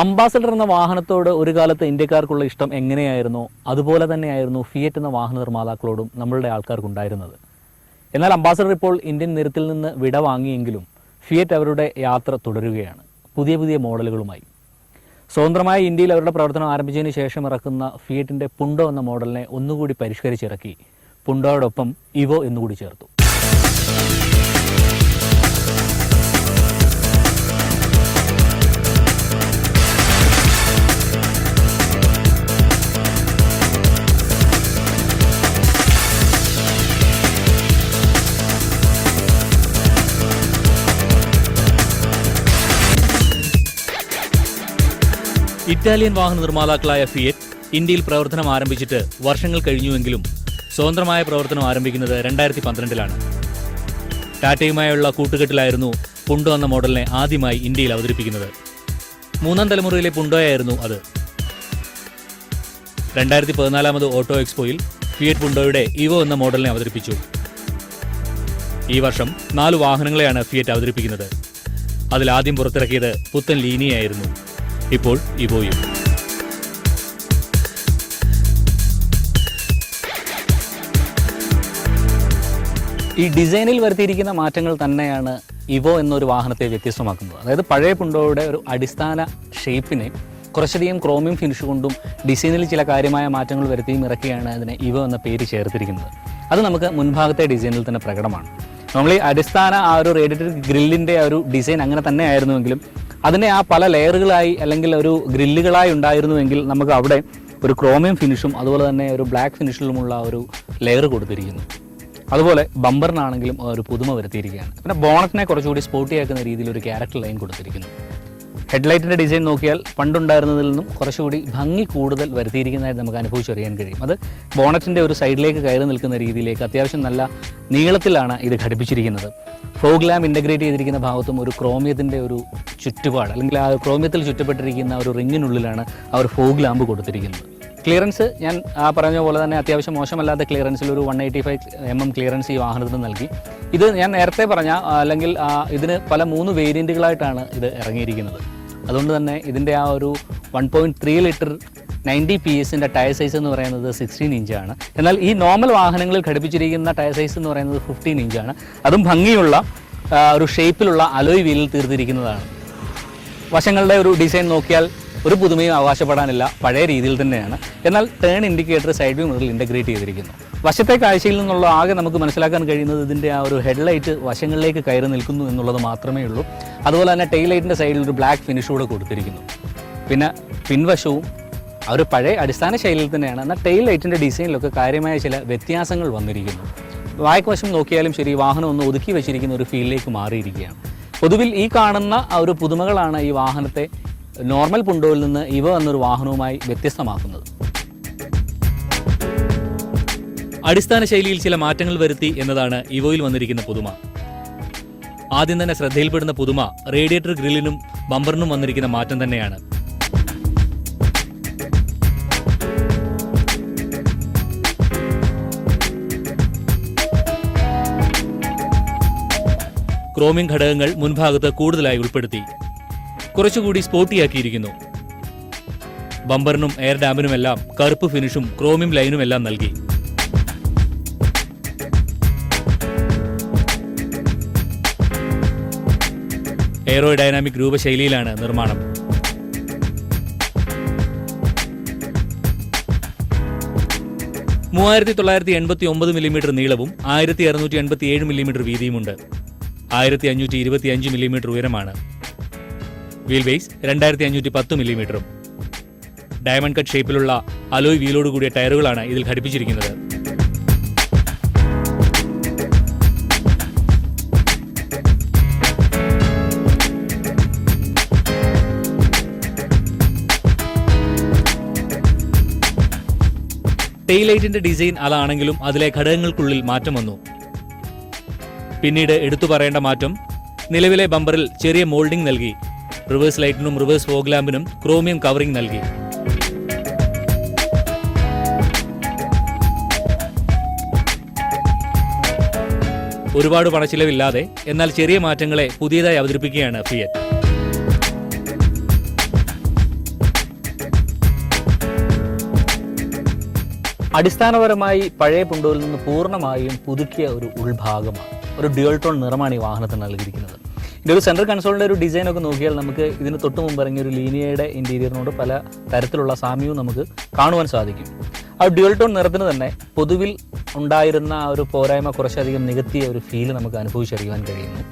Ambassador എന്ന വാഹനത്തോട് ഒരു കാലത്ത് ഇന്ത്യക്കാർക്കുള്ള ഇഷ്ടം എങ്ങനെയായിരുന്നു? അതുപോലെ തന്നെയായിരുന്നു ഫിയറ്റ് എന്ന വാഹന നിർമ്മാതാക്കളോടും നമ്മളുടെ ആൾക്കാർക്കുണ്ടായിരുന്നത്. എന്നാൽ അംബാസഡർ ഇപ്പോൾ ഇന്ത്യൻ നിരത്തിൽ നിന്ന് വിട വാങ്ങിയെങ്കിലും ഫിയറ്റ് അവരുടെ യാത്ര തുടരുകയാണ്. പുതിയ പുതിയ മോഡലുകളുമായി. സ്വതന്ത്രമായ ഇന്ത്യയിൽ അവരുടെ പ്രവർത്തനം ആരംഭിച്ചതിന് ശേഷം ഇറക്കുന്ന ഫിയറ്റിന്റെ പുണ്ടോ എന്ന മോഡലിനെ ഒന്നുകൂടി പരിഷ്കരിച്ചിറക്കി. പുണ്ടോയോടൊപ്പം ഇവോ എന്നുകൂടി ചേർത്തു. ഇറ്റാലിയൻ വാഹന നിർമ്മാതാക്കളായ ഫിയറ്റ് ഇന്ത്യയിൽ പ്രവർത്തനം ആരംഭിച്ചിട്ട് വർഷങ്ങൾ കഴിഞ്ഞുവെങ്കിലും സ്വതന്ത്രമായ പ്രവർത്തനം ആരംഭിക്കുന്നത് രണ്ടായിരത്തി പന്ത്രണ്ടിലാണ് ടാറ്റയുമായുള്ള കൂട്ടുകെട്ടിലായിരുന്നു പുണ്ടോ എന്ന മോഡലിനെ ആദ്യമായി ഇന്ത്യയിൽ അവതരിപ്പിക്കുന്നത്. മൂന്നാം തലമുറയിലെ പുണ്ടോയായിരുന്നു അത്. രണ്ടായിരത്തി പതിനാലാമത് ഓട്ടോ എക്സ്പോയിൽ ഫിയറ്റ് പുണ്ടോയുടെ ഇവോ എന്ന മോഡലിനെ അവതരിപ്പിച്ചു. ഈ വർഷം നാല് വാഹനങ്ങളെയാണ് ഫിയറ്റ് അവതരിപ്പിക്കുന്നത്. അതിൽ ആദ്യം പുറത്തിറക്കിയത് പുത്തൻ ലീനിയായിരുന്നു. ഇപ്പോൾ ഇവോയും. ഈ ഡിസൈനിൽ വരുത്തിയിരിക്കുന്ന മാറ്റങ്ങൾ തന്നെയാണ് ഇവോ എന്നൊരു വാഹനത്തെ വ്യത്യസ്തമാക്കുന്നത്. അതായത് പഴയ പുണ്ടോയുടെ ഒരു അടിസ്ഥാന ഷേപ്പിനെ കുറച്ചധികം ക്രോമിയം ഫിനിഷ് കൊണ്ടും ഡിസൈനിൽ ചില കാര്യമായ മാറ്റങ്ങൾ വരുത്തിയും ഇറക്കിയാണ് അതിനെ ഇവോ എന്ന പേര് ചേർത്തിരിക്കുന്നത്. അത് നമുക്ക് മുൻഭാഗത്തെ ഡിസൈനിൽ തന്നെ പ്രകടമാണ്. ഈ അടിസ്ഥാന ആ ഒരു റേഡിയേറ്റർ ഗ്രില്ലിന്റെ ആ ഒരു ഡിസൈൻ അങ്ങനെ തന്നെ ആയിരുന്നുവെങ്കിലും അതിനെ ആ പല ലെയറുകളായി അല്ലെങ്കിൽ ഒരു ഗ്രില്ലുകളായി ഉണ്ടായിരുന്നുവെങ്കിൽ നമുക്ക് അവിടെ ഒരു ക്രോമിയം ഫിനിഷും അതുപോലെ തന്നെ ഒരു ബ്ലാക്ക് ഫിനിഷിലുമുള്ള ഒരു ലെയർ കൊടുത്തിരിക്കുന്നു. അതുപോലെ ബമ്പറിനാണെങ്കിലും ഒരു പുതുമ വരുത്തിയിരിക്കുകയാണ്. പിന്നെ ബോണറ്റിനെ കുറച്ചുകൂടി സ്പോർട്ടിയാക്കുന്ന രീതിയിൽ ഒരു ക്യാരക്ടർ ലൈൻ കൊടുത്തിരിക്കുന്നു. ഹെഡ്ലൈറ്റിന്റെ ഡിസൈൻ നോക്കിയാൽ പണ്ടുണ്ടായിരുന്നതിൽ നിന്നും കുറച്ചുകൂടി ഭംഗി കൂടുതൽ വരുത്തിയിരിക്കുന്നതായിട്ട് നമുക്ക് അനുഭവിച്ചറിയാൻ കഴിയും. അത് ബോണറ്റിന്റെ ഒരു സൈഡിലേക്ക് കയറി നിൽക്കുന്ന രീതിയിലേക്ക് അത്യാവശ്യം നല്ല നീളത്തിലാണ് ഇത് ഘടിപ്പിച്ചിരിക്കുന്നത്. ഫോഗ് ലാമ്പ് ഇന്റഗ്രേറ്റ് ചെയ്തിരിക്കുന്ന ഭാഗത്തും ഒരു ക്രോമിയത്തിന്റെ ഒരു ചുറ്റുപാട് അല്ലെങ്കിൽ ആ ക്രോമിയത്തിൽ ചുറ്റപ്പെട്ടിരിക്കുന്ന ഒരു റിങ്ങിനുള്ളിലാണ് ആ ഒരു ഫോഗ് ലാമ്പ് കൊടുത്തിരിക്കുന്നത്. ക്ലിയറൻസ് ഞാൻ ആ പറഞ്ഞ പോലെ തന്നെ അത്യാവശ്യം മോശമല്ലാത്ത ക്ലിയറൻസിൽ ഒരു one eighty five M M clearance ഈ വാഹനത്തിന് നൽകി. ഇത് ഞാൻ നേരത്തെ പറഞ്ഞ അല്ലെങ്കിൽ ഇതിന് പല മൂന്ന് വേരിയന്റുകളായിട്ടാണ് ഇത് ഇറങ്ങിയിരിക്കുന്നത്. അതുകൊണ്ട് തന്നെ ഇതിന്റെ ആ ഒരു one point three litre ninety P എസിന്റെ ടയർ സൈസ് എന്ന് പറയുന്നത് സിക്സ്റ്റീൻ ഇഞ്ചാണ് എന്നാൽ ഈ നോർമൽ വാഹനങ്ങളിൽ ഘടിപ്പിച്ചിരിക്കുന്ന ടയർ സൈസ് എന്ന് പറയുന്നത് ഫിഫ്റ്റീൻ ഇഞ്ചാണ് അതും ഭംഗിയുള്ള ഒരു ഷേപ്പിലുള്ള അലോയ് വീലിൽ തീർത്തിരിക്കുന്നതാണ്. വശങ്ങളുടെ ഒരു ഡിസൈൻ നോക്കിയാൽ ഒരു പുതുമയും അവകാശപ്പെടാനില്ല പഴയ രീതിയിൽ തന്നെയാണ്. എന്നാൽ ടേൺ ഇൻഡിക്കേറ്റർ സൈഡ് വ്യൂ മുതൽ ഇന്റഗ്രേറ്റ് ചെയ്തിരിക്കുന്നു. വശത്തെ കാഴ്ചയിൽ നിന്നുള്ള ആകെ നമുക്ക് മനസ്സിലാക്കാൻ കഴിയുന്നത് ഇതിന്റെ ആ ഒരു ഹെഡ്ലൈറ്റ് വശങ്ങളിലേക്ക് കയറി നിൽക്കുന്നു എന്നുള്ളത് മാത്രമേ ഉള്ളൂ. അതുപോലെ തന്നെ ടെയിൽ ലൈറ്റിന്റെ സൈഡിൽ ഒരു ബ്ലാക്ക് ഫിനിഷ് കൂടെ കൊടുത്തിരിക്കുന്നു. പിന്നെ പിൻവശവും ആ ഒരു പഴയ അടിസ്ഥാന ശൈലിയിൽ തന്നെയാണ്. എന്നാൽ ടെയിൽ ലൈറ്റിന്റെ ഡിസൈനിലൊക്കെ കാര്യമായ ചില വ്യത്യാസങ്ങൾ വന്നിരിക്കുന്നു. വായ്ക്ക് വശം നോക്കിയാലും ശരി വാഹനം ഒന്ന് ഒതുക്കി വെച്ചിരിക്കുന്ന ഒരു ഫീലിലേക്ക് മാറിയിരിക്കുകയാണ്. പൊതുവിൽ ഈ കാണുന്ന ആ ഒരു പുതുമകളാണ് ഈ വാഹനത്തെ നോർമൽ പുണ്ടോയിൽ നിന്ന് ഇവ എന്നൊരു വാഹനവുമായി വ്യത്യസ്തമാക്കുന്നത്. അടിസ്ഥാന ശൈലിയിൽ ചില മാറ്റങ്ങൾ വരുത്തി എന്നതാണ് ഇവോയിൽ വന്നിരിക്കുന്ന പുതുമ. ആദ്യം തന്നെ ശ്രദ്ധയിൽപ്പെടുന്ന പുതുമ റേഡിയേറ്റർ ഗ്രില്ലിനും ബമ്പറിനും വന്നിരിക്കുന്ന മാറ്റം തന്നെയാണ്. ക്രോമിംഗ് ഘടകങ്ങൾ മുൻഭാഗത്ത് കൂടുതലായി ഉൾപ്പെടുത്തി. കുറച്ചുകൂടി സ്പോർട്ടിയാക്കിയിരിക്കുന്നു ബമ്പറിനും എയർ ഡാമിനുമെല്ലാം കറുപ്പ് ഫിനിഷും ക്രോമിയം ലൈനുമെല്ലാം നൽകി. നൽകി എയറോഡൈനാമിക് രൂപശൈലിയിലാണ് നിർമ്മാണം. മൂവായിരത്തി തൊള്ളായിരത്തി എൺപത്തി ഒമ്പത് മില്ലിമീറ്റർ നീളവും ആയിരത്തി അറുന്നൂറ്റി എൺപത്തി ഏഴ് മില്ലിമീറ്റർ വീതിയുമുണ്ട്. ആയിരത്തി അഞ്ഞൂറ്റി ഇരുപത്തി അഞ്ച് മില്ലിമീറ്റർ ഉയരമാണ്. വീൽ ബേസ് രണ്ടായിരത്തി അഞ്ഞൂറ്റി പത്ത് മില്ലിമീറ്ററും. ഡയമണ്ട് കട്ട് ഷേപ്പിലുള്ള അലോയ് വീലോട് കൂടിയ ടയറുകളാണ് ഇതിൽ ഘടിപ്പിച്ചിരിക്കുന്നത്. ടെയിലൈറ്റിന്റെ ഡിസൈൻ അതാണെങ്കിലും അതിലെ ഘടകങ്ങൾക്കുള്ളിൽ മാറ്റം വന്നു. പിന്നീട് എടുത്തു പറയേണ്ട മാറ്റം നിലവിലെ ബമ്പറിൽ ചെറിയ മോൾഡിംഗ് നൽകി. റിവേഴ്സ് ലൈറ്റിനും റിവേഴ്സ് ഫോഗ് ലാമ്പിനും ക്രോമിയം കവറിംഗ് നൽകി. ഒരുപാട് പണച്ചിലവില്ലാതെ എന്നാൽ ചെറിയ മാറ്റങ്ങളെ പുതിയതായി അവതരിപ്പിക്കുകയാണ് ഫിയറ്റ്. അടിസ്ഥാനപരമായി പഴയ പുണ്ടോയിൽ നിന്ന് പൂർണമായും പുതുക്കിയ ഒരു ഉൾഭാഗമാണ്. ഒരു ഡ്യുവൽട്രോൺ നിറമാണ് ഈ വാഹനത്തിന് നൽകിയിരിക്കുന്നത്. ഇതിന്റെ ഒരു സെൻട്രൽ കൺസോളിന്റെ ഒരു ഡിസൈൻ ഒക്കെ നോക്കിയാൽ നമുക്ക് ഇതിന് തൊട്ട് മുമ്പ് ഇറങ്ങിയ ഒരു ലീനിയയുടെ ഇന്റീരിയറിനോട് പല തരത്തിലുള്ള സാമ്യവും നമുക്ക് കാണുവാൻ സാധിക്കും. ആ ഡ്യുവൽ ടോൺ നിറത്തിന് തന്നെ പൊതുവിൽ ഉണ്ടായിരുന്ന ആ ഒരു പോരായ്മ കുറച്ചധികം നികത്തിയ ഒരു ഫീൽ നമുക്ക് അനുഭവിച്ചറിയുവാൻ കഴിയുന്നു.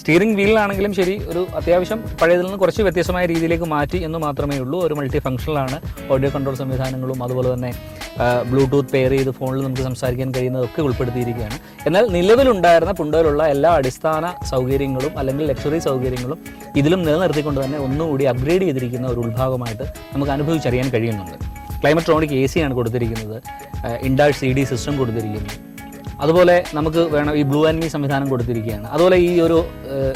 സ്റ്റിയറിംഗ് വീലിലാണെങ്കിലും ശരി ഒരു അത്യാവശ്യം പഴയതിൽ നിന്ന് കുറച്ച് വ്യത്യസ്തമായ രീതിയിലേക്ക് മാറ്റി എന്ന് മാത്രമേ ഉള്ളൂ. ഒരു മൾട്ടി ഫംഗ്ഷനിലാണ് ഓഡിയോ കൺട്രോൾ സംവിധാനങ്ങളും അതുപോലെ തന്നെ ബ്ലൂടൂത്ത് പെയർ ചെയ്ത് ഫോണിൽ നമുക്ക് സംസാരിക്കാൻ കഴിയുന്നതൊക്കെ ഉൾപ്പെടുത്തിയിരിക്കുകയാണ്. എന്നാൽ നിലവിലുണ്ടായിരുന്ന പുണ്ടോയിലുള്ള എല്ലാ അടിസ്ഥാന സൗകര്യങ്ങളും അല്ലെങ്കിൽ ലക്ഷറി സൗകര്യങ്ങളും ഇതിലും നിലനിർത്തിക്കൊണ്ട് തന്നെ ഒന്നുകൂടി അപ്ഗ്രേഡ് ചെയ്തിരിക്കുന്ന ഒരു ഉത്ഭാഗമായിട്ട് നമുക്ക് അനുഭവിച്ചറിയാൻ കഴിയുന്നുണ്ട്. ക്ലൈമട്രോണിക് എ സി ആണ് കൊടുത്തിരിക്കുന്നത്. ഇൻഡാഷ് സി ഡി സിസ്റ്റം കൊടുത്തിരിക്കുന്നു. അതുപോലെ നമുക്ക് വേണം ഈ ബ്ലൂ ആൻഡ് മീ സംവിധാനം കൊടുത്തിരിക്കുകയാണ്. അതുപോലെ ഈ ഒരു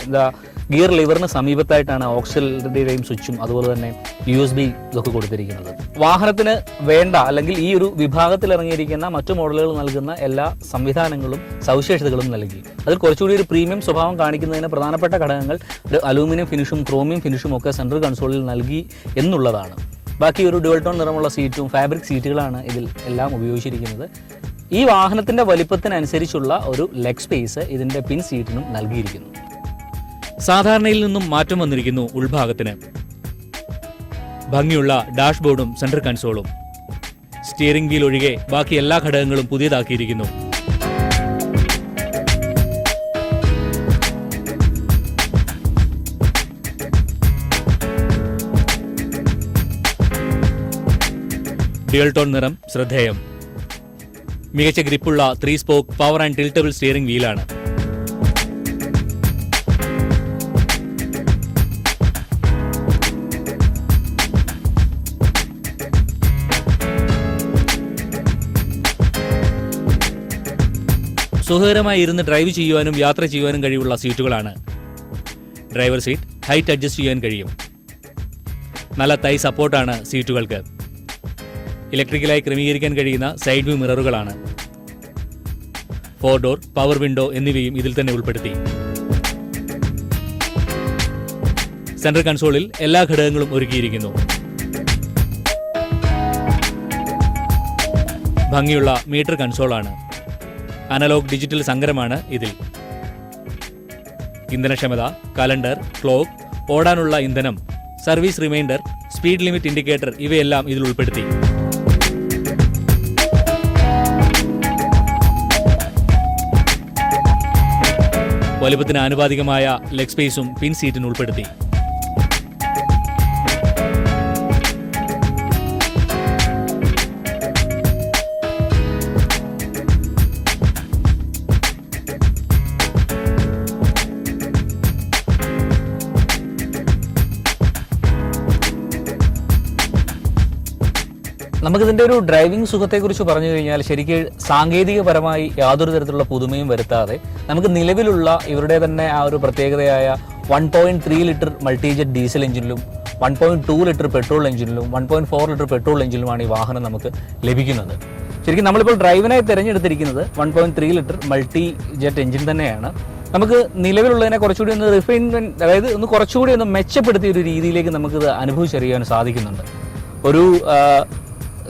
എന്താ ഗിയർ ലിവറിന് സമീപത്തായിട്ടാണ് ഓക്സിലറിയുടെയും സ്വിച്ചും അതുപോലെ തന്നെ യു എസ് ബി ഇതൊക്കെ കൊടുത്തിരിക്കുന്നത്. വാഹനത്തിന് വേണ്ട അല്ലെങ്കിൽ ഈ ഒരു വിഭാഗത്തിൽ ഇറങ്ങിയിരിക്കുന്ന മറ്റു മോഡലുകൾ നൽകുന്ന എല്ലാ സംവിധാനങ്ങളും സവിശേഷതകളും നൽകി. അതിൽ കുറച്ചുകൂടി ഒരു പ്രീമിയം സ്വഭാവം കാണിക്കുന്നതിന് പ്രധാനപ്പെട്ട ഘടകങ്ങൾ ഒരു അലൂമിനിയം ഫിനിഷും ക്രോമിയം ഫിനിഷും ഒക്കെ സെൻട്രൽ കൺസോളിൽ നൽകി എന്നുള്ളതാണ്. ബാക്കി ഒരു ഡുവൽ ടോൺ നിറമുള്ള സീറ്റും ഫാബ്രിക് സീറ്റുകളാണ് ഇതിൽ എല്ലാം ഉപയോഗിച്ചിരിക്കുന്നത്. ഈ വാഹനത്തിന്റെ വലിപ്പത്തിനനുസരിച്ചുള്ള ഒരു ലെഗ് സ്പേസ് ഇതിന്റെ പിൻ സീറ്റിനും നൽകിയിരിക്കുന്നു. സാധാരണയിൽ നിന്നും മാറ്റം വന്നിരിക്കുന്നു ഉൾഭാഗത്തിന്. ഭംഗിയുള്ള ഡാഷ്ബോർഡും സെൻട്രൽ കൺസോളും. സ്റ്റിയറിംഗ് വീൽ ഒഴികെ ബാക്കി എല്ലാ ഘടകങ്ങളും പുതിയതാക്കിയിരിക്കുന്നു. ഡ്യുവൽ ടോൺ നിറം ശ്രദ്ധേയം. മികച്ച ഗ്രിപ്പുള്ള three spoke power and tiltable steering വീലാണ്. സുഖകരമായി ഇരുന്ന് ഡ്രൈവ് ചെയ്യുവാനും യാത്ര ചെയ്യുവാനും കഴിവുള്ള സീറ്റുകളാണ്. ഡ്രൈവർ സീറ്റ് ഹൈറ്റ് അഡ്ജസ്റ്റ് ചെയ്യാൻ കഴിയും. നല്ല തൈ സപ്പോർട്ടാണ് സീറ്റുകൾക്ക്. ഇലക്ട്രിക്കലായി ക്രമീകരിക്കാൻ കഴിയുന്ന സൈഡ് വ്യൂ മിററുകളാണ്. ഫോർ ഡോർ പവർ വിൻഡോ എന്നിവയും ഇതിൽ തന്നെ ഉൾപ്പെടുത്തി. സെൻട്രൽ കൺസോളിൽ എല്ലാ ഘടകങ്ങളും ഒരുക്കിയിരിക്കുന്നു. ഭംഗിയുള്ള മീറ്റർ കൺസോളാണ്. അനലോഗ് ഡിജിറ്റൽ സങ്കരമാണ് ഇതിൽ. ഇന്ധനക്ഷമത കലണ്ടർ ക്ലോക്ക് ഓടാനുള്ള ഇന്ധനം service reminder speed limit indicator ഇവയെല്ലാം ഇതിൽ ഉൾപ്പെടുത്തി. വലുപ്പത്തിന് ആനുപാതികമായ ലെഗ് സ്പേസും പിൻ ഉൾപ്പെടുത്തി. നമുക്കിതിന്റെ ഒരു ഡ്രൈവിംഗ് സുഖത്തെക്കുറിച്ച് പറഞ്ഞു കഴിഞ്ഞാൽ ശരിക്കും സാങ്കേതികപരമായി യാതൊരു തരത്തിലുള്ള പുതുമയും വരുത്താതെ നമുക്ക് നിലവിലുള്ള ഇവരുടെ തന്നെ ആ ഒരു പ്രത്യേകതയായ one point three litre multijet diesel എഞ്ചിനിലും one point two litre petrol എഞ്ചിനിലും one point four litre petrol എഞ്ചിനിലുമാണ് ഈ വാഹനം നമുക്ക് ലഭിക്കുന്നത്. ശരിക്കും നമ്മളിപ്പോൾ ഡ്രൈവിനായി തിരഞ്ഞെടുത്തിരിക്കുന്നത് one point three litre multi jet engine തന്നെയാണ്. നമുക്ക് നിലവിലുള്ളതിനെ കുറച്ചുകൂടി ഒന്ന് റിഫൈൻമെന്റ് അതായത് ഒന്ന് കുറച്ചുകൂടി ഒന്ന് മെച്ചപ്പെടുത്തിയ ഒരു രീതിയിലേക്ക് നമുക്കിത് അനുഭവിച്ചറിയാൻ സാധിക്കുന്നുണ്ട്. ഒരു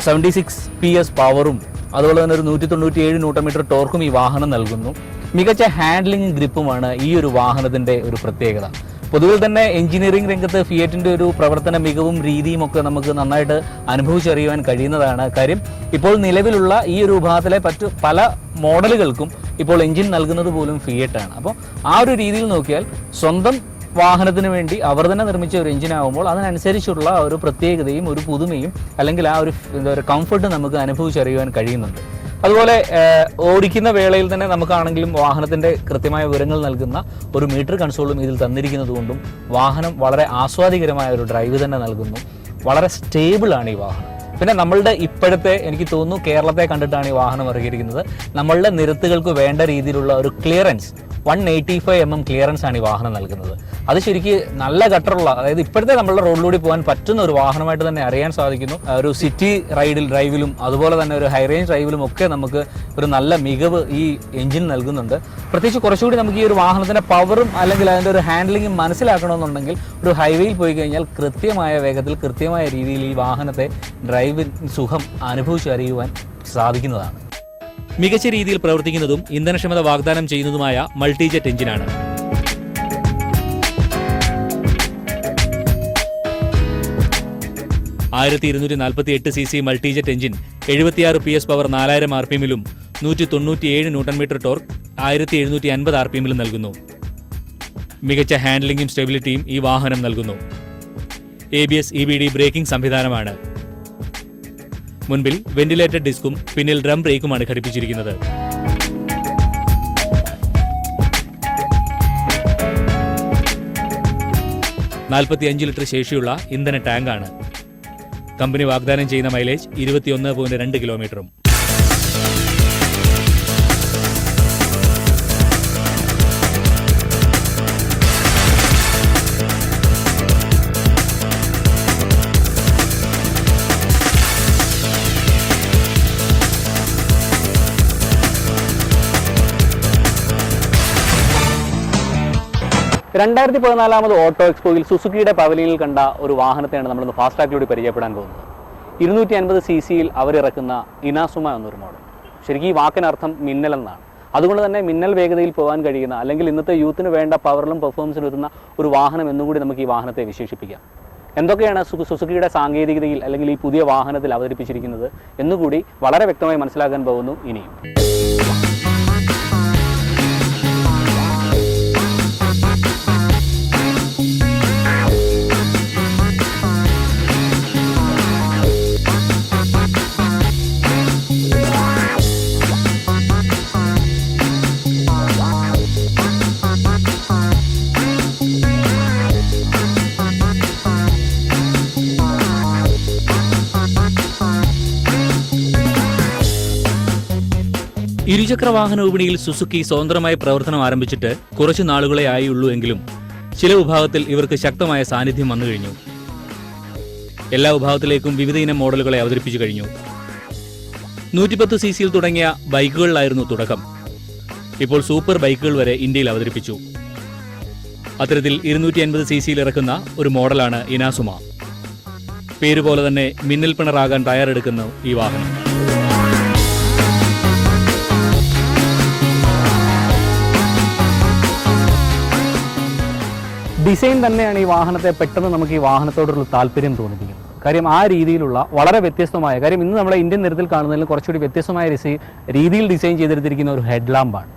സെവന്റി സിക്സ് പി എസ് പവറും അതുപോലെ തന്നെ ഒരു നൂറ്റി തൊണ്ണൂറ്റി ഏഴ് ന്യൂട്ടൺ മീറ്റർ ടോർക്കും ഈ വാഹനം നൽകുന്നു. മികച്ച ഹാൻഡ്ലിംഗ് ഗ്രിപ്പുമാണ് ഈ ഒരു വാഹനത്തിന്റെ ഒരു പ്രത്യേകത. പൊതുവിൽ തന്നെ എഞ്ചിനീയറിംഗ് രംഗത്ത് ഫിയറ്റിന്റെ ഒരു പ്രവർത്തന മികവും രീതിയും ഒക്കെ നമുക്ക് നന്നായിട്ട് അനുഭവിച്ചറിയുവാൻ കഴിയുന്നതാണ് കാര്യം. ഇപ്പോൾ നിലവിലുള്ള ഈ ഒരു വിഭാഗത്തിലെ മറ്റു പല മോഡലുകൾക്കും ഇപ്പോൾ എഞ്ചിൻ നൽകുന്നത് പോലും ഫിയറ്റാണ്. അപ്പോൾ ആ ഒരു രീതിയിൽ നോക്കിയാൽ സ്വന്തം വാഹനത്തിന് വേണ്ടി അവർ തന്നെ നിർമ്മിച്ച ഒരു എഞ്ചിൻ ആകുമ്പോൾ അതിനനുസരിച്ചുള്ള ഒരു പ്രത്യേകതയും ഒരു പുതുമയും അല്ലെങ്കിൽ ആ ഒരു എന്താ പറയുക കംഫർട്ട് നമുക്ക് അനുഭവിച്ചറിയുവാൻ കഴിയുന്നുണ്ട്. അതുപോലെ ഓടിക്കുന്ന വേളയിൽ തന്നെ നമുക്കാണെങ്കിലും വാഹനത്തിന്റെ കൃത്യമായ വിവരങ്ങൾ നൽകുന്ന ഒരു മീറ്റർ കൺസോളും ഇതിൽ തന്നിരിക്കുന്നതുകൊണ്ടും വാഹനം വളരെ ആസ്വാദികരമായ ഒരു ഡ്രൈവ് തന്നെ നൽകുന്നു. വളരെ സ്റ്റേബിളാണ് ഈ വാഹനം. പിന്നെ നമ്മളുടെ ഇപ്പോഴത്തെ എനിക്ക് തോന്നുന്നു കേരളത്തെ കണ്ടിട്ടാണ് ഈ വാഹനം ഇറങ്ങിയിരിക്കുന്നത്. നമ്മളുടെ നിരത്തുകൾക്ക് വേണ്ട രീതിയിലുള്ള ഒരു clearance one eighty five M M clearance ആണ് ഈ വാഹനം നൽകുന്നത്. അത് ശരിക്ക് നല്ല ഗട്ടറുള്ള അതായത് ഇപ്പോഴത്തെ നമ്മളുടെ റോഡിലൂടെ പോകാൻ പറ്റുന്ന ഒരു വാഹനമായിട്ട് തന്നെ അറിയാൻ സാധിക്കുന്നു. ഒരു സിറ്റി റൈഡിൽ ഡ്രൈവിലും അതുപോലെ തന്നെ ഒരു ഹൈ റേഞ്ച് ഡ്രൈവിലും ഒക്കെ നമുക്ക് ഒരു നല്ല മികവ് ഈ എഞ്ചിൻ നൽകുന്നുണ്ട്. പ്രത്യേകിച്ച് കുറച്ചുകൂടി നമുക്ക് ഈ ഒരു വാഹനത്തിന്റെ പവറും അല്ലെങ്കിൽ അതിന്റെ ഒരു ഹാൻഡ്ലിങ്ങും മനസ്സിലാക്കണമെന്നുണ്ടെങ്കിൽ ഒരു ഹൈവേയിൽ പോയി കഴിഞ്ഞാൽ കൃത്യമായ വേഗത്തിൽ കൃത്യമായ രീതിയിൽ ഈ വാഹനത്തെ ഡ്രൈവിംഗ് സുഖം അനുഭവിച്ചറിയുവാൻ സാധിക്കുന്നതാണ്. മികച്ച രീതിയിൽ പ്രവർത്തിക്കുന്നതും ഇന്ധനക്ഷമത വാഗ്ദാനം ചെയ്യുന്നതുമായ മൾട്ടിജെറ്റ് എഞ്ചിനാണ്. ആയിരത്തി ഇരുന്നൂറ്റി നാൽപ്പത്തി എട്ട് സി സി മൾട്ടിജെറ്റ് എഞ്ചിൻ എഴുപത്തിയാറ് പി എസ് പവർ നാലായിരം ആർ പി എമ്മിലും നൂറ്റി തൊണ്ണൂറ്റിയേഴ് ന്യൂട്ടൺ മീറ്റർ ടോർക്ക് ആയിരത്തി എഴുന്നൂറ്റി അൻപത് ആർ പി എമ്മിലും നൽകുന്നു. മികച്ച ഹാൻഡ്ലിംഗും സ്റ്റെബിലിറ്റിയും ഈ വാഹനം നൽകുന്നു. A B S E B D braking സംവിധാനമാണ്. മുൻപിൽ വെന്റിലേറ്റഡ് ഡിസ്കും പിന്നിൽ ഡ്രം ബ്രേക്കുമാണ് ഘടിപ്പിച്ചിരിക്കുന്നത്. നാൽപ്പത്തിയഞ്ച് ലിറ്റർ ശേഷിയുള്ള ഇന്ധന ടാങ്കാണ്. കമ്പനി വാഗ്ദാനം ചെയ്യുന്ന മൈലേജ് ഇരുപത്തിയൊന്ന് പോയിന്റ് രണ്ട് കിലോമീറ്ററും. രണ്ടായിരത്തി പതിനാലാമത് ഓട്ടോ എക്സ്പോയിൽ സുസുക്കിയുടെ പവലിയിൽ കണ്ട ഒരു വാഹനത്തെയാണ് നമ്മളിന്ന് ഫാസ്റ്റ് ട്രാക്കിലൂടെ പരിചയപ്പെടാൻ പോകുന്നത്. ഇരുന്നൂറ്റി അൻപത് സി സിയിൽ അവരിറക്കുന്ന ഇനാസുമ എന്നൊരു മോഡൽ ശരിക്കും ഈ വാക്കിനർത്ഥം മിന്നൽ എന്നാണ്. അതുകൊണ്ട് തന്നെ മിന്നൽ വേഗതയിൽ പോകാൻ കഴിയുന്ന അല്ലെങ്കിൽ ഇന്നത്തെ യൂത്തിന് വേണ്ട പവറിലും പെർഫോമൻസിലും എത്തുന്ന ഒരു വാഹനം എന്നുകൂടി നമുക്ക് ഈ വാഹനത്തെ വിശേഷിപ്പിക്കാം. എന്തൊക്കെയാണ് സുസുക്കിയുടെ സാങ്കേതികതയിൽ അല്ലെങ്കിൽ ഈ പുതിയ വാഹനത്തിൽ അവതരിപ്പിച്ചിരിക്കുന്നത് എന്നുകൂടി വളരെ വ്യക്തമായി മനസ്സിലാക്കാൻ പോകുന്നു ഇനിയും. ഇരുചക്ര വാഹന വിപണിയിൽ സുസുക്കി സ്വതന്ത്രമായി പ്രവർത്തനം ആരംഭിച്ചിട്ട് കുറച്ചു നാളുകളെ ആയുള്ളൂ എങ്കിലും ചില വിഭാഗത്തിൽ ഇവർക്ക് ശക്തമായ സാന്നിധ്യം വന്നു കഴിഞ്ഞു. എല്ലാ വിഭാഗത്തിലേക്കും വിവിധ ഇനം മോഡലുകളെ അവതരിപ്പിച്ചു കഴിഞ്ഞു. നൂറ്റിപ്പത്ത് സി സിയിൽ തുടങ്ങിയ ബൈക്കുകളിലായിരുന്നു തുടക്കം. ഇപ്പോൾ സൂപ്പർ ബൈക്കുകൾ വരെ ഇന്ത്യയിൽ അവതരിപ്പിച്ചു. അത്തരത്തിൽ ഇരുന്നൂറ്റി അൻപത് സി സിയിൽ ഇറക്കുന്ന ഒരു മോഡലാണ് ഇനാസുമ. പേരുപോലെ തന്നെ മിന്നൽ പിണറാകാൻ തയ്യാറെടുക്കുന്നു ഈ വാഹനം. ഡിസൈൻ തന്നെയാണ് ഈ വാഹനത്തെ പെട്ടെന്ന് നമുക്ക് ഈ വാഹനത്തോടുള്ള താല്പര്യം തോന്നിപ്പിക്കുന്നത്. കാര്യം ആ രീതിയിലുള്ള വളരെ വ്യത്യസ്തമായ കാര്യം ഇന്ന് നമ്മുടെ ഇന്ത്യൻ നിരത്തിൽ കാണുന്നതിൽ കുറച്ചുകൂടി വ്യത്യസ്തമായ രീതിയിൽ ഡിസൈൻ ചെയ്തെടുത്തിരിക്കുന്ന ഒരു ഹെഡ് ലാമ്പാണ്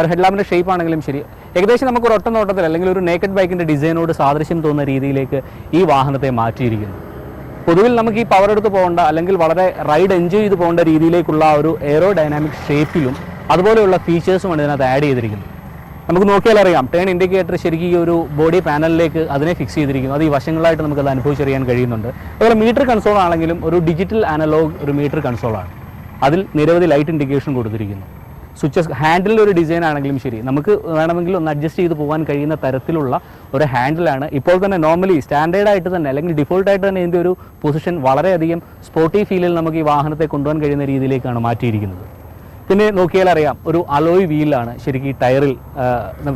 ഒരു ഹെഡ് ലാമ്പിന്റെ ഷേപ്പ് ആണെങ്കിലും ശരി. ഏകദേശം നമുക്ക് ഒരു ഒറ്റ നോട്ടത്തിൽ അല്ലെങ്കിൽ ഒരു നേക്കഡ് ബൈക്കിന്റെ ഡിസൈനോട് സാദൃശ്യം തോന്നുന്ന രീതിയിലേക്ക് ഈ വാഹനത്തെ മാറ്റിയിരിക്കുന്നു. പൊതുവിൽ നമുക്ക് ഈ പവർ എടുത്ത് പോകേണ്ട അല്ലെങ്കിൽ വളരെ റൈഡ് എൻജോയ് ചെയ്ത് പോകേണ്ട രീതിയിലേക്കുള്ള ഒരു എയറോ ഡൈനാമിക് ഷേപ്പിലും അതുപോലെയുള്ള ഫീച്ചേഴ്സുമാണ് ഇതിനകത്ത് ആഡ് ചെയ്തിരിക്കുന്നത്. നമുക്ക് നോക്കിയാൽ അറിയാം. ടേൺ ഇൻഡിക്കേറ്റർ ശരിക്കും ഈ ഒരു ബോഡി പാനലിലേക്ക് അതിനെ ഫിക്സ് ചെയ്തിരിക്കുന്നു. അത് ഈ വശങ്ങളായിട്ട് നമുക്കത് അനുഭവിച്ചറിയാൻ കഴിയുന്നുണ്ട്. അതുപോലെ മീറ്റർ കൺസോൾ ആണെങ്കിലും ഒരു ഡിജിറ്റൽ അനലോഗ് ഒരു മീറ്റർ കൺസോളാണ് അതിൽ നിരവധി ലൈറ്റ് ഇൻഡിക്കേഷൻ കൊടുത്തിരിക്കുന്നു. സ്വിച്ചസ് ഹാൻഡിൽ ഒരു ഡിസൈൻ ആണെങ്കിലും ശരി. നമുക്ക് വേണമെങ്കിൽ ഒന്ന് അഡ്ജസ്റ്റ് ചെയ്ത് പോകാൻ കഴിയുന്ന തരത്തിലുള്ള ഒരു ഹാൻഡിലാണ് ഇപ്പോൾ തന്നെ നോർമലി സ്റ്റാൻഡേർഡ് ആയിട്ട് തന്നെ അല്ലെങ്കിൽ ഡിഫോൾട്ടായിട്ട് തന്നെ ഇതിന്റെ ഒരു പൊസിഷൻ വളരെയധികം സ്പോർട്ടി ഫീലിൽ നമുക്ക് ഈ വാഹനത്തെ കൊണ്ടുപോകാൻ കഴിയുന്ന രീതിയിലേക്കാണ് മാറ്റിയിരിക്കുന്നത്. പിന്നെ നോക്കിയാൽ അറിയാം ഒരു അലോയ് വീലാണ് ശരിക്കും ഈ ടയറിൽ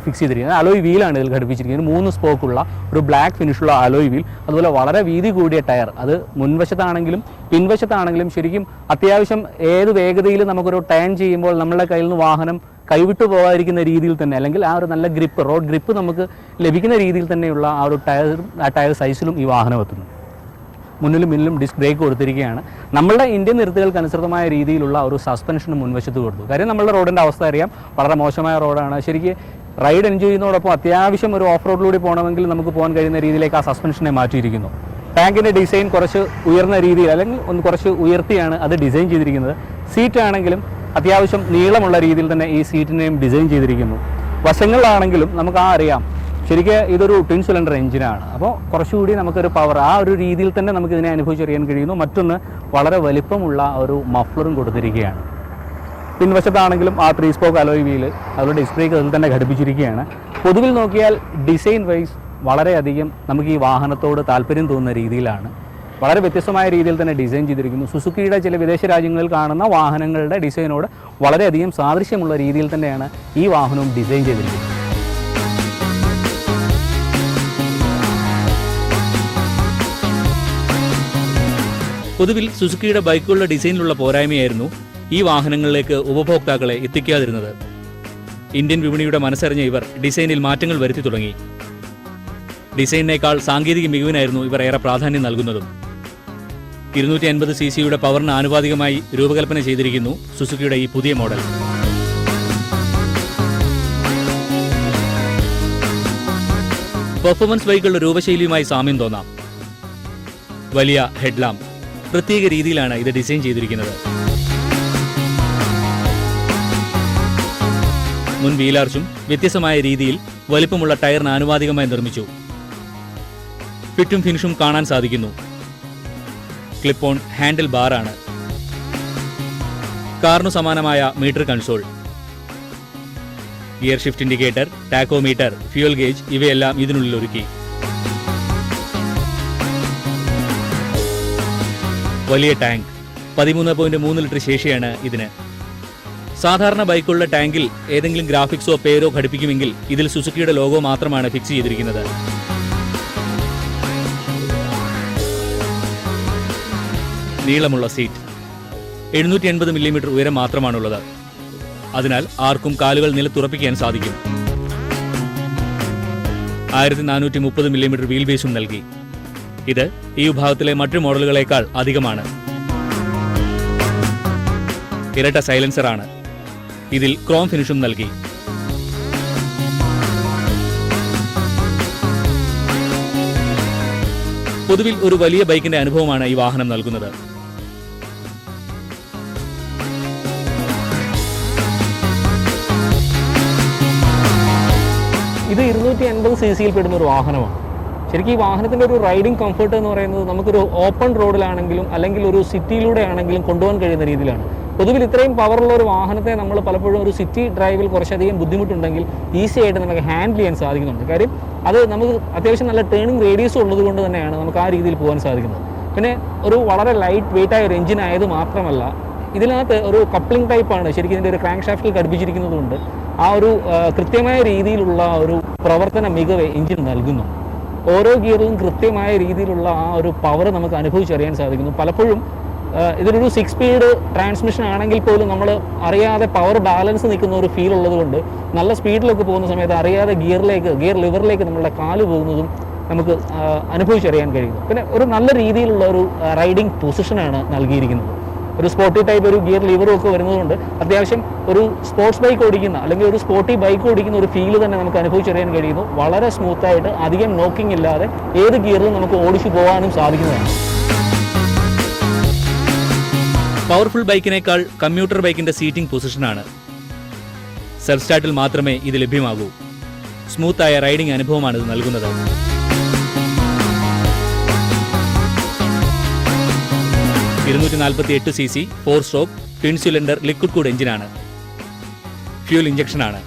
ഫിക്സ് ചെയ്തിരിക്കുന്നത്. അലോയ് വീലാണ് ഇതിൽ ഘടിപ്പിച്ചിരിക്കുന്നത്. മൂന്ന് സ്പോക്കുള്ള ഒരു ബ്ലാക്ക് ഫിനിഷുള്ള അലോയ് വീൽ അതുപോലെ വളരെ വീതി കൂടിയ ടയർ അത് മുൻവശത്താണെങ്കിലും പിൻവശത്താണെങ്കിലും ശരിക്കും അത്യാവശ്യം ഏത് വേഗതയിൽ നമുക്കൊരു ടേൺ ചെയ്യുമ്പോൾ നമ്മുടെ കയ്യിൽ നിന്ന് വാഹനം കൈവിട്ടു പോകാതിരിക്കുന്ന രീതിയിൽ തന്നെ അല്ലെങ്കിൽ ആ ഒരു നല്ല ഗ്രിപ്പ് റോഡ് ഗ്രിപ്പ് നമുക്ക് ലഭിക്കുന്ന രീതിയിൽ തന്നെയുള്ള ആ ഒരു ടയർ ആ ടയർ സൈസിലും ഈ വാഹനം എത്തുന്നു. മുന്നിലും മുന്നിലും ഡിസ്ക് ബ്രേക്ക് കൊടുത്തിരിക്കുകയാണ്. നമ്മളുടെ ഇന്ത്യൻ നിരത്തുകൾക്ക് അനുസൃതമായ രീതിയിലുള്ള ഒരു സസ്പെൻഷൻ മുൻവശത്ത് കൊടുത്തു. കാര്യം നമ്മളുടെ റോഡിന്റെ അവസ്ഥ അറിയാം. വളരെ മോശമായ റോഡാണ്. ശരിക്ക് റൈഡ് എൻജോയ് ചെയ്യുന്നതോടൊപ്പം അത്യാവശ്യം ഒരു ഓഫ് റോഡിലൂടെ പോകണമെങ്കിൽ നമുക്ക് പോകാൻ കഴിയുന്ന രീതിയിലേക്ക് ആ സസ്പെൻഷനെ മാറ്റിയിരിക്കുന്നു. ടാങ്കിന്റെ ഡിസൈൻ കുറച്ച് ഉയർന്ന രീതിയിൽ അല്ലെങ്കിൽ ഒന്ന് കുറച്ച് ഉയർത്തിയാണ് അത് ഡിസൈൻ ചെയ്തിരിക്കുന്നത്. സീറ്റ് ആണെങ്കിലും അത്യാവശ്യം നീളമുള്ള രീതിയിൽ തന്നെ ഈ സീറ്റിനെയും ഡിസൈൻ ചെയ്തിരിക്കുന്നു. വശങ്ങളിലാണെങ്കിലും നമുക്ക് ആ അറിയാം. ശരിക്കും ഇതൊരു ട്വിൻ സിലിണ്ടർ എഞ്ചിനാണ് അപ്പോൾ കുറച്ചുകൂടി നമുക്കൊരു പവർ ആ ഒരു രീതിയിൽ തന്നെ നമുക്ക് ഇതിനെ അനുഭവിച്ചറിയാൻ കഴിയുന്നു. മറ്റൊന്ന് വളരെ വലിപ്പമുള്ള ഒരു മഫ്ലറും കൊടുത്തിരിക്കുകയാണ്. പിൻവശത്താണെങ്കിലും ആ ത്രീ സ്പോക്ക് അലോയ് വീൽ അതുപോലെ ഡിസ്പ്ലേക്ക് അതിൽ തന്നെ ഘടിപ്പിച്ചിരിക്കുകയാണ്. പൊതുവിൽ നോക്കിയാൽ ഡിസൈൻ വൈസ് വളരെയധികം നമുക്ക് ഈ വാഹനത്തോട് താല്പര്യം തോന്നുന്ന രീതിയിലാണ്. വളരെ വ്യത്യസ്തമായ രീതിയിൽ തന്നെ ഡിസൈൻ ചെയ്തിരിക്കുന്നു. സുസുക്കിയുടെ ചില വിദേശ രാജ്യങ്ങളിൽ കാണുന്ന വാഹനങ്ങളുടെ ഡിസൈനോട് വളരെയധികം സാദൃശ്യമുള്ള രീതിയിൽ തന്നെയാണ് ഈ വാഹനവും ഡിസൈൻ ചെയ്തിരിക്കുന്നത്. പൊതുവിൽ സുസുക്കിയുടെ ബൈക്കുകളുടെ ഡിസൈനിലുള്ള പോരായ്മയായിരുന്നു ഈ വാഹനങ്ങളിലേക്ക് ഉപഭോക്താക്കളെ എത്തിക്കാതിരുന്നത്. ഇന്ത്യൻ വിപണിയുടെ മനസ്സറിഞ്ഞ ഇവർ ഡിസൈനിൽ മാറ്റങ്ങൾ വരുത്തി തുടങ്ങി. ഡിസൈനേക്കാൾ സാങ്കേതിക മികവിനായിരുന്നു ഇവർ ഏറെ പ്രാധാന്യം നൽകുന്നതും. ഇരുന്നൂറ്റി അൻപത് സി സിയുടെ പവറിന് ആനുപാതികമായി രൂപകൽപ്പന ചെയ്തിരിക്കുന്നു സുസുക്കിയുടെ ഈ പുതിയ മോഡൽ. പെർഫോമൻസ് ബൈക്കുകളുടെ രൂപശൈലിയുമായി സാമ്യം തോന്നാം. വലിയ ഹെഡ്ലാമ്പ്. പ്രത്യേക രീതിയിലാണ് ഇത് ഡിസൈൻ ചെയ്തിരിക്കുന്നത്. മുൻ വീലാർച്ചും വ്യത്യസ്തമായ രീതിയിൽ വലിപ്പമുള്ള ടയറിന് ആനുപാതികമായി നിർമ്മിച്ചു. ഫിറ്റും ഫിനിഷും കാണാൻ സാധിക്കുന്നു. ക്ലിപ്പ് ഓൺ ഹാൻഡിൽ ബാറാണ് കാറിനു സമാനമായ meter console. Gear shift indicator tachometer fuel gauge ഇവയെല്ലാം ഇതിനുള്ളിൽ ഒരുക്കി. വലിയ ടാങ്ക്. പതിമൂന്ന് പോയിന്റ് മൂന്ന് ലിറ്റർ ശേഷിയാണ് ഇതിന്. സാധാരണ ബൈക്കുള്ള ടാങ്കിൽ ഏതെങ്കിലും ഗ്രാഫിക്സോ പേരോ ഘടിപ്പിക്കുമെങ്കിൽ ഇതിൽ സുസുക്കിയുടെ ലോഗോ മാത്രമാണ് ഫിക്സ് ചെയ്തിരിക്കുന്നത്. നീളമുള്ള സീറ്റ്. എഴുന്നൂറ്റി എൺപത് മില്ലിമീറ്റർ ഉയരം മാത്രമാണുള്ളത്. അതിനാൽ ആർക്കും കാലുകൾ നിലത്തുറപ്പിക്കാൻ സാധിക്കും. ആയിരത്തി നാനൂറ്റി മുപ്പത് മില്ലിമീറ്റർ വീൽ ബേസും നൽകി. ഇത് ഈ വിഭാഗത്തിലെ മറ്റു മോഡലുകളേക്കാൾ അധികമാണ്. ഇരട്ട സൈലൻസറാണ്. ഇതിൽ ക്രോം ഫിനിഷും നൽകി. പൊതുവിൽ ഒരു വലിയ ബൈക്കിന്റെ അനുഭവമാണ് ഈ വാഹനം നൽകുന്നത്. ഇത് ഇരുന്നൂറ്റി അൻപത് സി സിയിൽ പെടുന്ന ഒരു വാഹനമാണ്. ശരിക്കും ഈ വാഹനത്തിന്റെ ഒരു റൈഡിംഗ് കംഫർട്ട് എന്ന് പറയുന്നത് നമുക്കൊരു ഓപ്പൺ റോഡിലാണെങ്കിലും അല്ലെങ്കിൽ ഒരു സിറ്റിയിലൂടെ ആണെങ്കിലും കൊണ്ടുപോകാൻ കഴിയുന്ന രീതിയിലാണ്. പൊതുവിൽ ഇത്രയും പവറുള്ള ഒരു വാഹനത്തെ നമ്മൾ പലപ്പോഴും ഒരു സിറ്റി ഡ്രൈവിൽ കുറച്ചധികം ബുദ്ധിമുട്ടുണ്ടെങ്കിൽ ഈസി ആയിട്ട് നമുക്ക് ഹാൻഡിൽ ചെയ്യാൻ സാധിക്കുന്നുണ്ട്. കാര്യം അത് നമുക്ക് അത്യാവശ്യം നല്ല ടേണിംഗ് റേഡിയസ് ഉള്ളത് കൊണ്ട് തന്നെയാണ് നമുക്ക് ആ രീതിയിൽ പോകാൻ സാധിക്കുന്നത്. പിന്നെ ഒരു വളരെ ലൈറ്റ് വെയിറ്റ് ആയ ഒരു എഞ്ചിൻ ആയത് മാത്രമല്ല ഇതിനകത്ത് ഒരു കപ്ലിംഗ് ടൈപ്പാണ് ശരിക്കും ഇതിന്റെ ഒരു ക്രാങ്ക് ഷാഫ്റ്റിൽ ഘടിപ്പിച്ചിരിക്കുന്നതുകൊണ്ട് ആ ഒരു കൃത്യമായ രീതിയിലുള്ള ഒരു പ്രവർത്തന മികവ് എഞ്ചിൻ നൽകുന്നു. ഓരോ ഗിയറിലും കൃത്യമായ രീതിയിലുള്ള ആ ഒരു പവർ നമുക്ക് അനുഭവിച്ചറിയാൻ സാധിക്കുന്നു. പലപ്പോഴും ഇതൊരു സിക്സ് സ്പീഡ് ട്രാൻസ്മിഷൻ ആണെങ്കിൽ പോലും നമ്മൾ അറിയാതെ പവർ ബാലൻസ് നിൽക്കുന്ന ഒരു ഫീൽ ഉള്ളതുകൊണ്ട് നല്ല സ്പീഡിലൊക്കെ പോകുന്ന സമയത്ത് അറിയാതെ ഗിയറിലേക്ക് ഗിയർ ലിവറിലേക്ക് നമ്മളുടെ കാൽ പോകുന്നതും നമുക്ക് അനുഭവിച്ചറിയാൻ കഴിയുന്നു. പിന്നെ ഒരു നല്ല രീതിയിലുള്ള ഒരു റൈഡിംഗ് പൊസിഷനാണ് നൽകിയിരിക്കുന്നത്. ഒരു സ്പോർട്ടി ടൈപ്പ് ഒരു ഗിയർ ലിവറും ഒക്കെ വരുന്നതുകൊണ്ട് അത്യാവശ്യം ഒരു സ്പോർട്സ് ബൈക്ക് ഓടിക്കുന്ന അല്ലെങ്കിൽ ഒരു സ്പോർട്ടി ബൈക്ക് ഓടിക്കുന്ന ഒരു ഫീൽ തന്നെ നമുക്ക് അനുഭവിച്ചറിയാൻ കഴിയുന്നു. വളരെ സ്മൂത്തായിട്ട് അധികം നോക്കിംഗ് ഇല്ലാതെ ഏത് ഗിയറിലും നമുക്ക് ഓടിച്ചു പോകാനും സാധിക്കുന്നതാണ്. പവർഫുൾ ബൈക്കിനേക്കാൾ കമ്മ്യൂട്ടർ ബൈക്കിന്റെ സീറ്റിംഗ് പൊസിഷനാണ് സെൽഫ് സ്റ്റാർട്ടിൽ മാത്രമേ ഇത് ലഭ്യമാകൂ. സ്മൂത്തായ റൈഡിംഗ് അനുഭവമാണ് ഇത് നൽകുന്നത്. ഇരുന്നൂറ്റി നാൽപ്പത്തി എട്ട് C C four stroke twin cylinder liquid cooled എഞ്ചിനാണ്. ഫ്യൂൽ ഇഞ്ചക്ഷനാണ്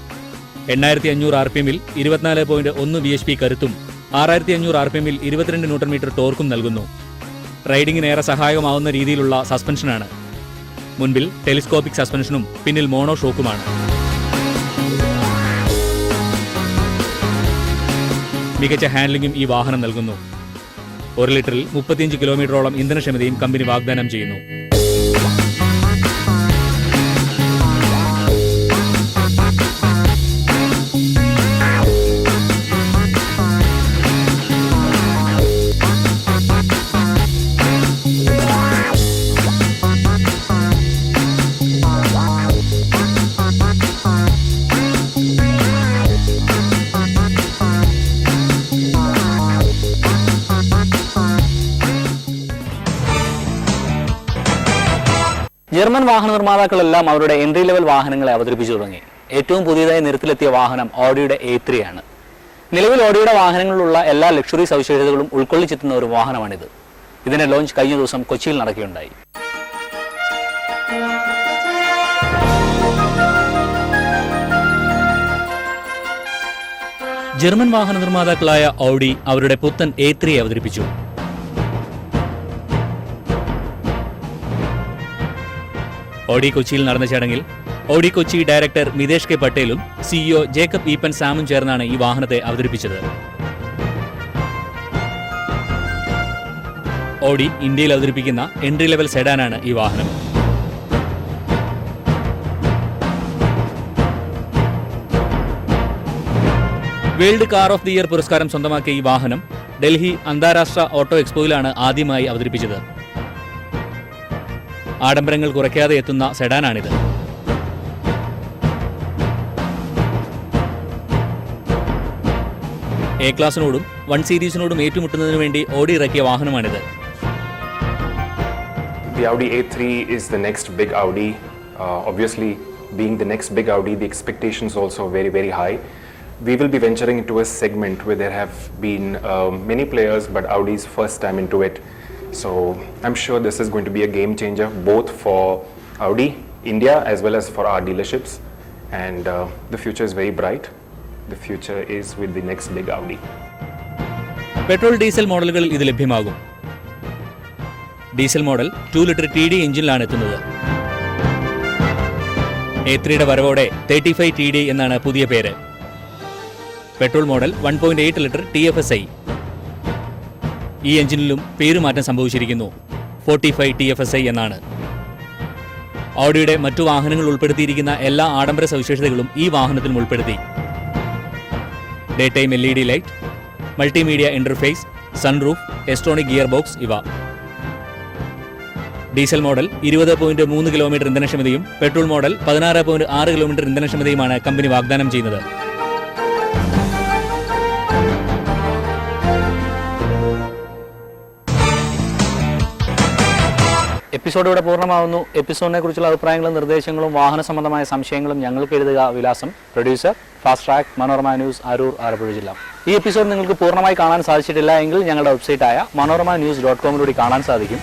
എണ്ണായിരത്തി അഞ്ഞൂറ് ആർ പി എമ്മിൽ ഇരുപത്തിനാല് പോയിന്റ് ഒന്ന് ബി എച്ച് പി കരുത്തും ആറായിരത്തി അഞ്ഞൂറ് ആർ പി എമ്മിൽ ഇരുപത്തിരണ്ട് ന്യൂട്ടൺ മീറ്റർ ടോർക്കും നൽകുന്നു. റൈഡിങ്ങിന് ഏറെ സഹായകമാവുന്ന രീതിയിലുള്ള സസ്പെൻഷനാണ്. മുൻപിൽ ടെലിസ്കോപ്പിക് സസ്പെൻഷനും പിന്നിൽ മോണോ ഷോക്കുമാണ്. മികച്ച ഹാൻഡ്ലിംഗും ഈ വാഹനം നൽകുന്നു. ഒരു ലിറ്ററിൽ മുപ്പത്തിയഞ്ച് കിലോമീറ്ററോളം ഇന്ധനക്ഷമതയും കമ്പനി വാഗ്ദാനം ചെയ്യുന്നു. ജർമ്മൻ വാഹന നിർമ്മാതാക്കളെല്ലാം അവരുടെ എൻട്രി ലെവൽ വാഹനങ്ങളെ അവതരിപ്പിച്ചു തുടങ്ങി. ഏറ്റവും പുതിയതായി നിരത്തിലെത്തിയ വാഹനം ഓഡിയുടെ എ ത്രീ ആണ്. നിലവിൽ ഓഡിയുടെ വാഹനങ്ങളിലുള്ള എല്ലാ ലക്ഷറി സവിശേഷതകളും ഉൾക്കൊള്ളിച്ചെത്തുന്ന ഒരു വാഹനമാണിത്. ഇതിന്റെ ലോഞ്ച് കഴിഞ്ഞ ദിവസം കൊച്ചിയിൽ നടക്കുകയുണ്ടായി. ജർമ്മൻ വാഹന നിർമ്മാതാക്കളായ ഓഡി അവരുടെ പുത്തൻ എ ത്രീ അവതരിപ്പിച്ചു. ഓഡി കൊച്ചിയിൽ നടന്ന ചടങ്ങിൽ Audi Kochi director Mitesh K പട്ടേലും സിഇഒ ജേക്കബ് ഈപ്പൻ സാമും ചേർന്നാണ് ഈ വാഹനത്തെ അവതരിപ്പിച്ചത്. ഓഡി ഇന്ത്യയിൽ അവതരിപ്പിക്കുന്ന എൻട്രി ലെവൽ സെഡാനാണ് ഈ വാഹനം. World car of the year പുരസ്കാരം സ്വന്തമാക്കിയ ഈ വാഹനം ഡൽഹി അന്താരാഷ്ട്ര ഓട്ടോ എക്സ്പോയിലാണ് ആദ്യമായി അവതരിപ്പിച്ചത്. ആഡംബരങ്ങൾ കുറയ്ക്കാതെ എത്തുന്ന സെഡാനാണിത് എ ക്ലാസിനോടും വൺ സീരീസിനോടും ഏറ്റുമുട്ടുന്നതിനു വേണ്ടി ഓടി ഇറക്കിയ വാഹനമാണിത് The Audi A3 is the next big Audi. Uh, obviously, being the next big Audi, the expectations also very, very high. We will be venturing into a segment where there have been uh, many players, but Audi's first time into it. So I'm sure this is going to be a game changer both for Audi India as well as for our dealerships. And uh, the future is very bright. The future is with the next big Audi. Petrol diesel മോഡലുകളിൽ ഇത് ലഭ്യമാകും diesel model two litre T D എഞ്ചിനിലാണ് എത്തുന്നത് A ത്രീയുടെ വരവോടെ thirty five T D എന്നാണ് പുതിയ പേര് petrol model one point eight litre T F S I ഈ എഞ്ചിനിലും പേരുമാറ്റം സംഭവിച്ചിരിക്കുന്നു. Forty five T F S I എന്നാണ്. ഓഡിയുടെ മറ്റു വാഹനങ്ങൾ ഉൾപ്പെടുത്തിയിരിക്കുന്ന എല്ലാ ആഡംബര സവിശേഷതകളും ഈ വാഹനത്തിലും ഉൾപ്പെടുത്തി. Day time L E D light multimedia interface sunroof S tronic gear box ഇവ. ഡീസൽ മോഡൽ ഇരുപത് പോയിന്റ് മൂന്ന് കിലോമീറ്റർ ഇന്ധനക്ഷമതയും പെട്രോൾ മോഡൽ പതിനാറ് പോയിന്റ് ആറ് കിലോമീറ്റർ ഇന്ധനക്ഷമതയുമാണ് കമ്പനി വാഗ്ദാനം ചെയ്യുന്നത്. എപ്പിസോഡ് ഇവിടെ പൂർണമാവുന്നു. എപ്പിസോഡിനെ കുറിച്ചുള്ള അഭിപ്രായങ്ങളും നിർദ്ദേശങ്ങളും വാഹന സംബന്ധമായ സംശയങ്ങളും ഞങ്ങൾക്ക് എഴുതുക വിലാസം. Producer fast track Manorama news Aroor Alappuzha ജില്ല. ഈ എപ്പിസോഡ് നിങ്ങൾക്ക് പൂർണമായി കാണാൻ സാധിച്ചിട്ടില്ല എങ്കിൽ ഞങ്ങളുടെ വെബ്സൈറ്റായ മനോരമ ന്യൂസ് ഡോട്ട് കോമിലൂടെ കാണാൻ സാധിക്കും.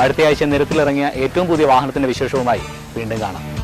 അടുത്തയാഴ്ച നിരത്തിലിറങ്ങിയ ഏറ്റവും പുതിയ വാഹനത്തിന്റെ വിശേഷവുമായി വീണ്ടും കാണാം.